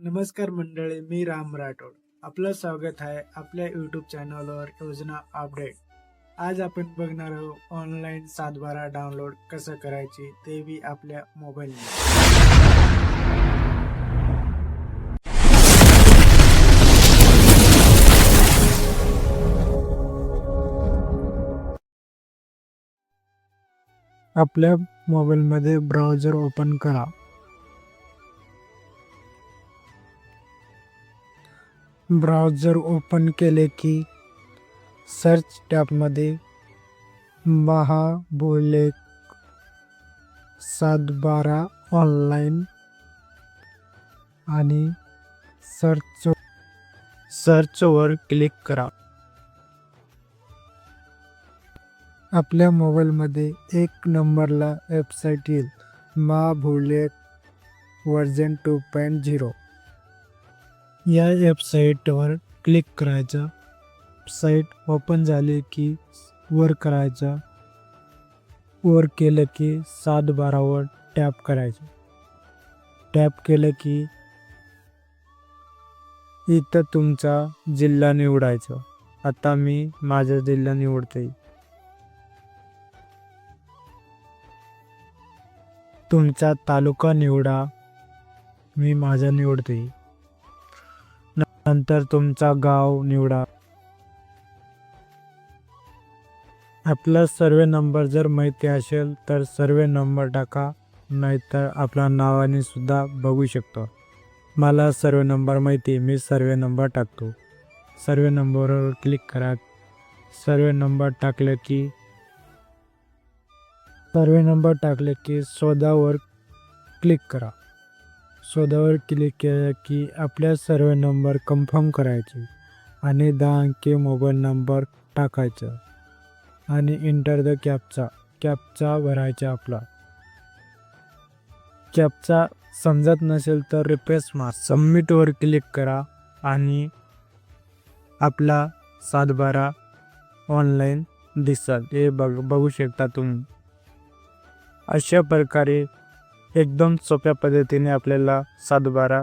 नमस्कार मंडळी मी राम राठोड. आपलं स्वागत आहे आपल्या यूट्यूब चॅनलवर योजना अपडेट आज आपण बघणार आहोत ऑनलाईन सातबारा डाउनलोड कसं करायची ते बी आपल्या मोबाईलने आपल्या मोबाईलमध्ये ब्राउझर ओपन करा. ब्राउझर ओपन केले की सर्च टॅबमध्ये महाबोलेक सात बारा ऑनलाईन आणि सर्च सर्चवर क्लिक करा. आपल्या मोबाईलमध्ये एक नंबरला वेबसाईट येईल Mahabhulekh version two point zero. या वेबसाईटवर क्लिक करायचं. साईट ओपन झाली की वर करायचं. वर केलं की सात बारावर टॅप करायचं. टॅप केलं की इथं तुमचा जिल्हा निवडायचा. आता मी माझा जिल्हा निवडते तुमचा तालुका निवडा. मी माझा निवडते नंतर तुमचा गाव निवडा. आपला सर्वे नंबर जर माहिती असेल तर सर्वे नंबर टाका नाहीतर आपल्या नावाने सुद्धा बघू शकतो. मला सर्वे नंबर माहिती मी सर्वे नंबर टाकतो. सर्वे नंबरवर क्लिक करा. सर्वे नंबर टाकलं की सर्वे नंबर टाकले की शोधावर क्लिक करा. शोधावर क्लिक केलं की आपल्या सर्व नंबर कन्फर्म करायचे आणि दहा अंकी मोबाईल नंबर टाकायचा आणि इंटर द कॅपचा कॅपचा भरायचा आपला. कॅपचा समजत नसेल तर रिप्रेस मार. सबमिटवर क्लिक करा आणि आपला सातबारा ऑनलाईन दिसत हे बघ बघू शकता तुम्ही. अशा प्रकारे एकदम सोप्या पद्धतीने आपल्याला सातबारा